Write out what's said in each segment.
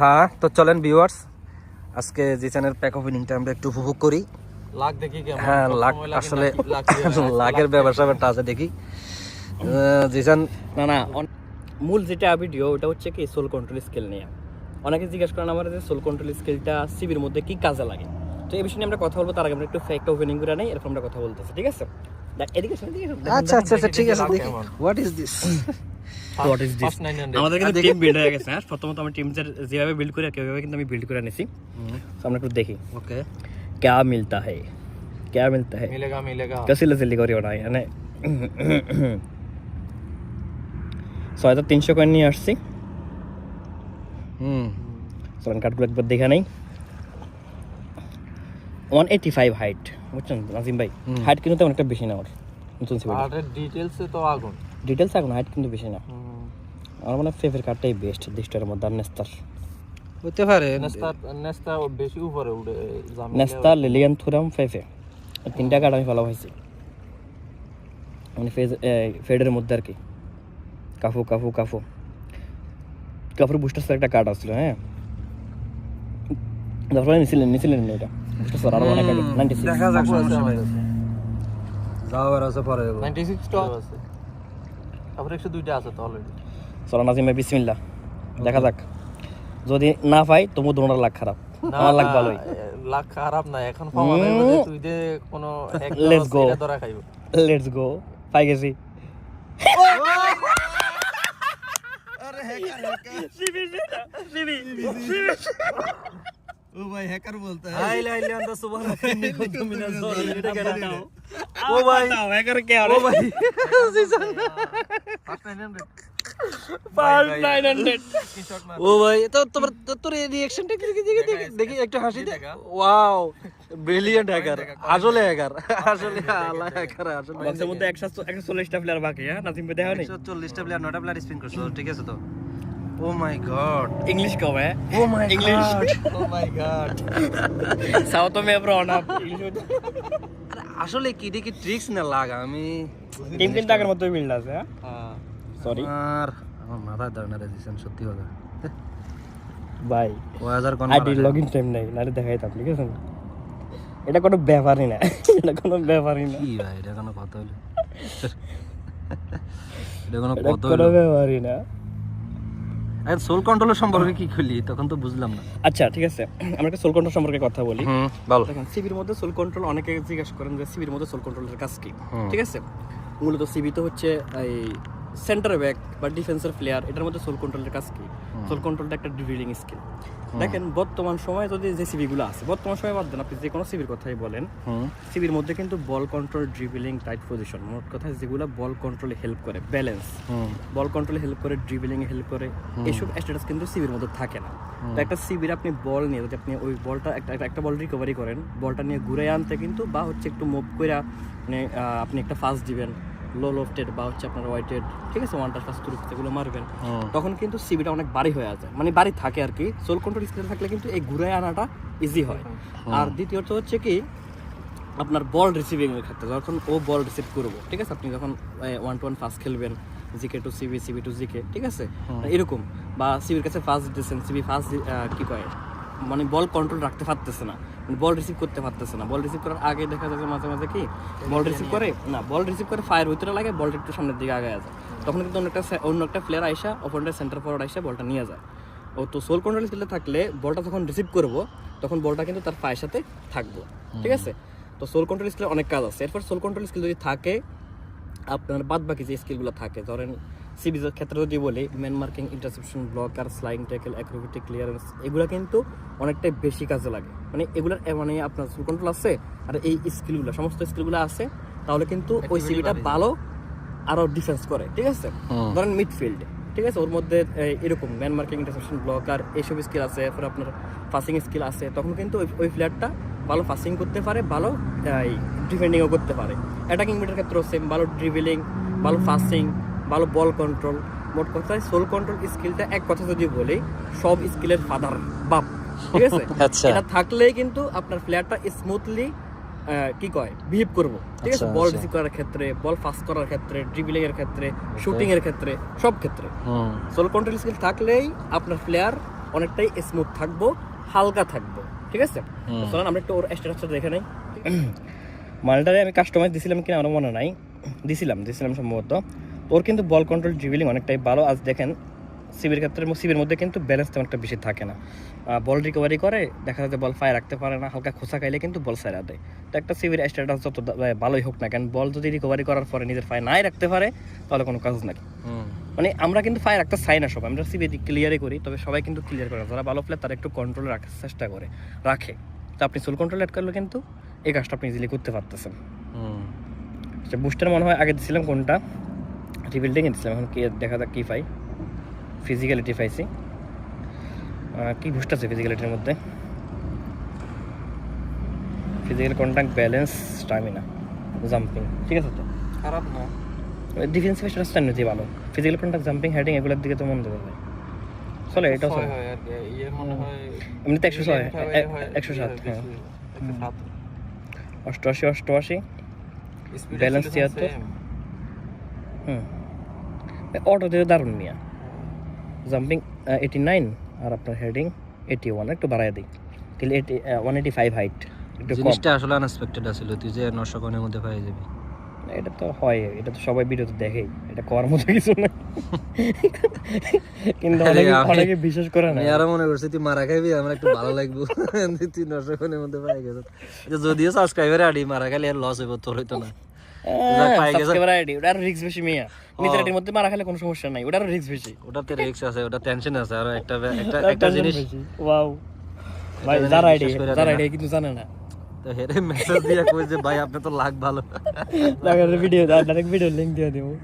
হ্যাঁ তো চলেন ভিউয়ার্স আজকে জিসানের প্যাক ওপেনিংটা আমরা একটু উপভোগ করি। লাখ দেখি হ্যাঁ লাখ আসলে লাখের ব্যবসা ব্যাপারটা আছে দেখি। জিসান না না মূল যেটা ভিডিও ওটা হচ্ছে কি সোল কন্ট্রোল স্কেল নিয়ে। অনেকে জিজ্ঞেস করেন আমার যে সোল কন্ট্রোল স্কেলটা সিবির মধ্যে কি কাজে লাগে? তো এই বিষয়ে আমরা কথা বলব তার আগে আমরা একটু ফ্যাক্ট ওপেনিং করে নেই এরকম আমরা কথা বলতেছি ঠিক আছে? আচ্ছা আচ্ছা আচ্ছা ঠিক আছে দেখি। What is this What is this? First 900 আমাদের কিন্তু টিম বিল্ড হয়ে গেছে হ্যাঁ প্রথমত আমি টিম যেভাবে বিল্ড করি কিভাবে কিন্তু আমি বিল্ড করে নিছি তো আমরা একটু দেখি ওকে क्या मिलता है क्या मिलता है মিলেগা মিলেগা कशी लसिली करी না এনে ছয় হাজার তিনশো কয়েন নিয়ে আসছি হুম চলেন কার্ডগুলো একবার দেখে নেই ওয়ান এইটি ফাইভ হাইট বুঝছেন নাজিম ভাই হুম। হাইট কিন্তু তেমন একটা বেশি না ওর নতুন সিভিল আরের ডিটেইলসে তো আগুন ডিটেলস এখন হাইট কিন্তু বেশি না আমার মানে ফেভার কার্ডটাই বেস্ট ডিস্টারের মধ্যে আর নেস্তার। হতে পারে। নেস্তা নেস্তা বেশি উপরে উঠে জামিন নেস্তা লিলিয়ান থুরাম ফেফে তিনটা কার্ড আমি ভালো হয়েছি। মানে ফেজ ফেডের মধ্যে আর কি। Cafu Cafu Cafu. Kafur booster sir একটা কার্ড আসছিল হ্যাঁ? তারপরে নিছিলেন নিছিলেন এটা। বুস্টার স্যার আরও অনেক আগে নাইনটি সিক্স দেখা যাক সমস্যা নাই যাও আর আছে পরে। যাব। 96 টা আছে। তারপরে 102 টা আছে তো অলরেডি চলো নাজিম ভাই বিসমিল্লা দেখা যাক। যদি না পাই তবু দোনোটার লাখ খারাপ। আমার লাখ ভালোই। লাখ খারাপ না এখন যে তুই দে কোনো ধরা খাইব। লেটস গো পাই গেছি। আন্দা। এটা কেন। দাও? ও ভাই। একার কে ও ভাই। নাইন হান্ড্রেড ও ভাই তো তোমার তোর এই রিঅ্যাকশনটা কি দেখি দেখি দেখি দেখি একটু হাসি দে। ওয়াও ব্রিলিয়ান্ট হ্যাকার আসলে হ্যাকার আসলে আল্লাহ হ্যাকার আসলে বক্সের মধ্যে একশো একশো চল্লিশটা প্লেয়ার বাকি হ্যাঁ? নাজিম ভাই দেখা নেই 140 টা প্লেয়ার নটা প্লেয়ার স্পিন করছ ঠিক আছে তো। ও মাই গড ইংলিশ কম হ্যাঁ? ও my English. Oh my God south May bro না? আসলে কি দেখি ট্রিক্স না লাগা? আমি টিম কিন্তু আগের মতোই মিল আছে হ্যাঁ? হ্যাঁ। সরি আর আমার মাথায় ধরে না রেজিস্ট্রেশন সত্যি কথা। ভাই ও হাজার কোন আইডি লগ টাইম নাই নারে দেখাইতাম ঠিক আছে এটা কোনো ব্যাপারই না এটা কোনো ব্যাপারই না। কি ভাই এটা কোনো কথা হলো এটা কোনো কথা হলো ব্যাপারই না। আর সোল কন্ট্রোলের সম্পর্কে কি খুলি? তখন তো বুঝলাম না। আচ্ছা ঠিক আছে আমরা একটা সোল কন্ট্রোল সম্পর্কে কথা বলি। বল। দেখেন সিবির মধ্যে সোল কন্ট্রোল অনেকে জিজ্ঞাসা করেন যে সিবির মধ্যে সোল কন্ট্রোলের কাজ কি? ঠিক আছে? মূলত সিবি তো হচ্ছে এই সেন্টার ব্যাক বা ডিফেন্সের প্লেয়ার এটার মধ্যে সোল কন্ট্রোলের কাজ কি? সোল কন্ট্রোলটা একটা ড্রিবলিং স্কিল দেখেন বর্তমান সময়ে যদি যে সিবিগুলো আছে বর্তমান সময়ে বাদ দেন আপনি যে কোনো সিবির কথাই বলেন সিবির মধ্যে কিন্তু ball control dribbling tight position মোট কথা যেগুলো বল কন্ট্রোলে হেল্প করে ব্যালেন্স বল কন্ট্রোলে হেল্প করে ড্রিবলিং এ হেল্প করে এইসব স্ট্যাটাস কিন্তু সিবির মধ্যে থাকে না। তো একটা সিবির আপনি বল নিয়ে যদি আপনি ওই বলটা একটা একটা- বল রিকভারি করেন বলটা নিয়ে ঘুরে আনতে কিন্তু বা হচ্ছে একটু মুভ করে মানে আপনি একটা ফাস্ট দিবেন লো লোফটেড বা হচ্ছে আপনার ওয়াইটেড ঠিক আছে ওয়ান টাচ ফাস্ট এগুলো মারবেন তখন কিন্তু সিবিটা অনেক বাড়ি হয়ে যায় মানে বাড়ি থাকে আর কি। সোল কন্ট্রোল স্কিল থাকলে কিন্তু এই ঘুরে আনাটা ইজি হয়। আর দ্বিতীয়ত হচ্ছে কি আপনার বল রিসিভিং এর ক্ষেত্রে যখন ও বল রিসিভ করব ঠিক আছে আপনি যখন ওয়ান টু ওয়ান ফাস্ট খেলবেন GK to CB CB to GK ঠিক আছে? এরকম। বা সিবির কাছে ফাস্ট দিচ্ছেন সিবি ফাস্ট কি কয়? মানে বল কন্ট্রোল রাখতে পারতেছে না। বল রিসিভ করতে পারতেছে না। বল রিসিভ করার আগে দেখা যাচ্ছে মাঝে মাঝে কি বল রিসিভ করে না বল রিসিভ করে ফায়ার ভিতরে লাগে বলটা একটু সামনের দিকে আগে আছে তখন কিন্তু অন্য একটা অন্য একটা প্লেয়ার আইসা অপোনেন্টের সেন্টার ফরওয়ার্ড আইসা বলটা নিয়ে যায়। ও তো সোল কন্ট্রোল স্কিলটা থাকলে বলটা যখন রিসিভ করব তখন বলটা কিন্তু তার পায়ের সাথে থাকব। ঠিক আছে? তো সোল কন্ট্রোল স্কিলের অনেক কাজ আছে। এরপর সোল কন্ট্রোল স্কিল যদি থাকে আপনার বাদ বাকি যে স্কিলগুলো থাকে ধরেন সিরিজের ক্ষেত্রে যদি বলি man marking interception blocker sliding tackle acrobatic clearance এগুলো কিন্তু অনেকটাই বেশি কাজে লাগে। মানে এগুলোর মানে আপনার সোল কন্ট্রোল আছে আর এই স্কিলগুলো সমস্ত স্কিলগুলো আছে তাহলে কিন্তু ওই সিবিটা ভালো আরও ডিফেন্স করে ঠিক আছে? ধরেন মিডফিল্ড ঠিক আছে? ওর মধ্যে এরকম ম্যান মার্কিং ইন্টারসেপশন ব্লকার এইসব স্কিল আছে এরপর আপনার পাসিং স্কিল আছে তখন কিন্তু ওই ওই প্লেয়ারটা ভালো পাসিং করতে পারে ভালো ডিফেন্ডিংও করতে পারে। অ্যাটাকিং মিডের ক্ষেত্রেও সেম ভালো ড্রিবলিং ভালো পাসিং ভালো বল কন্ট্রোল মোট কথা সোল কন্ট্রোল স্কিলটা এক কথা যদি বলি সব স্কিলের ফাদার বাপ ঠিক আছে? আচ্ছা। এটা থাকলেই কিন্তু আপনার প্লেয়ারটা স্মুথলি কি কয় বিহেভ করব ঠিক আছে? আচ্ছা, বল আচ্ছা। রিসিভ করার ক্ষেত্রে বল ফাস্ট করার ক্ষেত্রে ড্রিবলিং এর ক্ষেত্রে শুটিং এর ক্ষেত্রে সব ক্ষেত্রে। সোল কন্ট্রোল স্কিল থাকলেই আপনার প্লেয়ার অনেকটাই স্মুথ থাকব হালকা থাকব ঠিক আছে? চলুন আমরা একটু ওর স্ট্রাকচার দেখে নেই। মালটারে আমি কাস্টমাইজ দিছিলাম কিনা আমার মনে নাই। দিছিলাম দিছিলাম সম্ভবত। ওর কিন্তু বল কন্ট্রোল ড্রিবলিং অনেকটাই ভালো। আজ দেখেন সিবির ক্ষেত্রে সিবির মধ্যে কিন্তু ব্যালেন্স তেমন একটা বেশি থাকে না। বল রিকভারি করে দেখা যাচ্ছে বল ফায়ার রাখতে পারে না হালকা খোসা খাইলে কিন্তু বল সাইরা দেয়। তো একটা সিবির স্ট্যাটাস যত ভালোই হোক না কেন বল যদি রিকভারি করার পরে নিজের ফায়ার নাই রাখতে পারে তাহলে কোনো কাজ নাই। মানে আমরা কিন্তু ফায়ার রাখতে চাই না সবাই আমরা সিবি ক্লিয়ারই করি তবে সবাই কিন্তু ক্লিয়ার করে। যারা ভালো প্লেয়ার তারা একটু কন্ট্রোলে রাখার চেষ্টা করে রাখে। তো আপনি সোল কন্ট্রোল অ্যাড করলে কিন্তু এই কাজটা আপনি ইজিলি করতে পারতেছেন। আচ্ছা বুস্টার মনে হয় আগে দিছিলাম কোনটা? রিবিল্ডিংয়ে দিছিলাম। এখন কি দেখা যাক কী পাই। ফিজিক্যালিটি পাইছি। কি বুস্ট আছে ফিজিক্যালিটির মধ্যে? Physical contact balance stamina jumping ঠিক আছে তো? খারাপ না। ডিফেন্সিভ স্ট্যান্ডার্ড ভালো। ফিজিক্যাল কন্ট্যাক্ট জাম্পিং হেডিং এগুলোর দিকে তো মন দেবে ভাই। চলে এটাও চলে। হয় ইয়ে এমনিতে একশো ছয় একশো সাত হ্যাঁ অষ্টআশি অষ্টআশি। Speed Balance তিয়াত্তর। হুম। অটো দিয়ে দারুণ মিয়া। জাম্পিং এইটি নাইন আর আপনার হেডিং এইটি ওয়ান একটু বাড়াই দিই। তাহলে eighty one eighty five height জিনিসটা আসলে আনএক্সপেক্টেড আছিল তুই যে নশো কোণের মধ্যে পাই যাবি। এটা তো হয় এটা তো সবাই ভিডিওতে দেখেই এটা করার মতো কিছু না কিন্তু অনেকে অনেকে বিশ্বাস করে না। আরও মনে করছি তুই মারা খাইবি আমার একটু ভালো লাগবো। তুই নশো কোণের মধ্যে পাই গেছ যদিও সাবস্ক্রাইবার আডি মারা খাইলে আর লস হইব তোর হইতো না। যাক, পাই গেছে। সাবস্ক্রাইবার আইডি ওটা আরও রিস্ক বেশি মিয়া। নিজের মধ্যে মারা খেলে কোনো সমস্যা নাই ওটা রিস্ক বেশি। ওটাতে রিক্স আছে ওটা টেনশন আছে আর একটা একটা একটা জিনিস বেশি। ভাই জিনিস আইডি বিশ্বাস করে যার না। আইডি কিন্তু জানে না। তো হেরে মেসেজ দিয়ে কই যে ভাই আপনি তো লাগ ভালো। লাগার ভিডিও ডাইরেক্ট ভিডিও লিংক দিয়ে দেবো।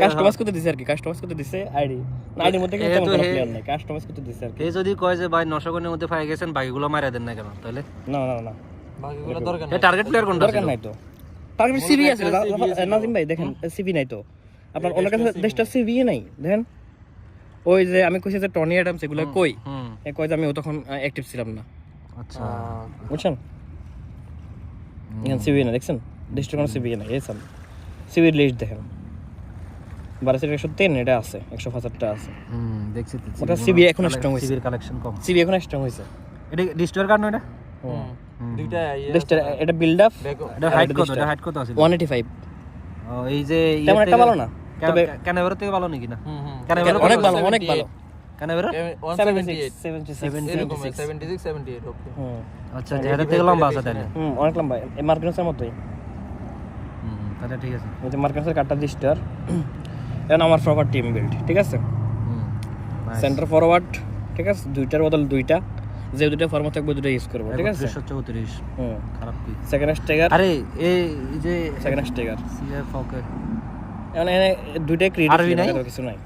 কাস্টমাইজ করতে দিছে আর কি কাস্টমাইজ করতে দিছে আইডি আইডির মধ্যে কিন্তু এ তেমন তো কোনো হে- নাই কাস্টমাইজ করতে দিছে আর কি। এই যদি কয় যে ভাই নশো কোণের মধ্যে পাই গেছেন বাকিগুলো মারা দেন না কেন? তাহলে? না না না। বাকিগুলো দরকার নাই। টার্গেট প্লেয়ার কোনটা দরকার নাই তো। টার্গেট সিভি আছে। নাজিম ভাই দেখেন সিভি নাই তো। আপনার ওনার কাছে দেশটা সিভি নাই দেখেন। ওই যে আমি কইছি যে টনি অ্যাডামস এগুলো কই? এ যে আমি ও তখন অ্যাক্টিভ ছিলাম না। আচ্ছা। বুঝছেন? এখানে সিবি না দেখছেন? দেশটা কোনো সিবি নাই এই সাম সিবির লিস্ট দেখেন। বারো সিবি একশো তিন এটা আছে একশো পঁচাত্তরটা আছে। দেখছি ওটা CB এখনও strong হয়েছে। সিবির কালেকশন কম। সিবি এখন স্ট্রং হয়েছে এটা ডিস্ট্রিয়ার কার্ড না এটা। দুইটা এটা বিল্ড আপ এটা হাইট কত এটা হাইট কত আছে? ওয়ান এইটি ফাইভ ও, এই যে তেমন একটা ভালো না। তবে ক্যানাভেরো থেকে ভালো নাকি না? হুম, হুম। ক্যানাভেরো অনেক ভালো অনেক ভালো। ক্যানাভেরো Seven- 178 সেভেন্টি সিক্স এরকম 76 78 okay আচ্ছা যেটা থেকে লম্বা আছে তাহলে। হুম অনেক লম্বা। এই মতোই। হুম ঠিক আছে। এই যে মার্কেন্সের কার্ডটা ডিস্টার এখন আমার প্রপার টিম বিল্ড ঠিক আছে? হুম সেন্টার ফরওয়ার্ড ঠিক আছে? দুইটার বদল দুইটা। যে দুইটা ফর্ম থাকবে দুইটা ইউজ করব ঠিক আছে? 334 হুম। খারাপ কি? সেকেন্ড আরে এই যে সেকেন্ড ক্রিয়েটিভ আরবি নাই? কিছু নাই।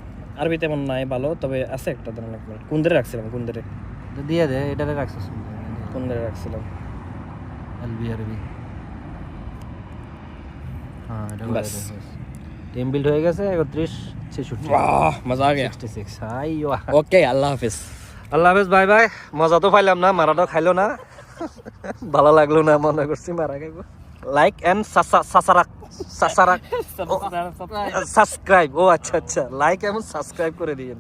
আরবি তেমন নাই ভালো তবে আছে একটা ধরনের কুন্দরে রাখছিলাম কুন্দরে? দিয়ে দে এটারে রাখছিস। কুন্দরে রাখছিলাম? এলবি আরবি। হ্যাঁ এটা বাস। টিম বিল্ড হয়ে গেছে 31 66 বাহ মজা আ গয়া। 66 আইয়ো ওকে আল্লাহ হাফেজ। আল্লাহ হাফেজ ভাই ভাই মজা তো পাইলাম না মারাটাও খাইলো না। ভালো লাগল না মনে করছি মারা খাইব। লাইক এন্ড সাসারাক সাসারাক। সাবস্ক্রাইব ও আচ্ছা আচ্ছা। লাইক এবং সাবস্ক্রাইব করে দিয়েন।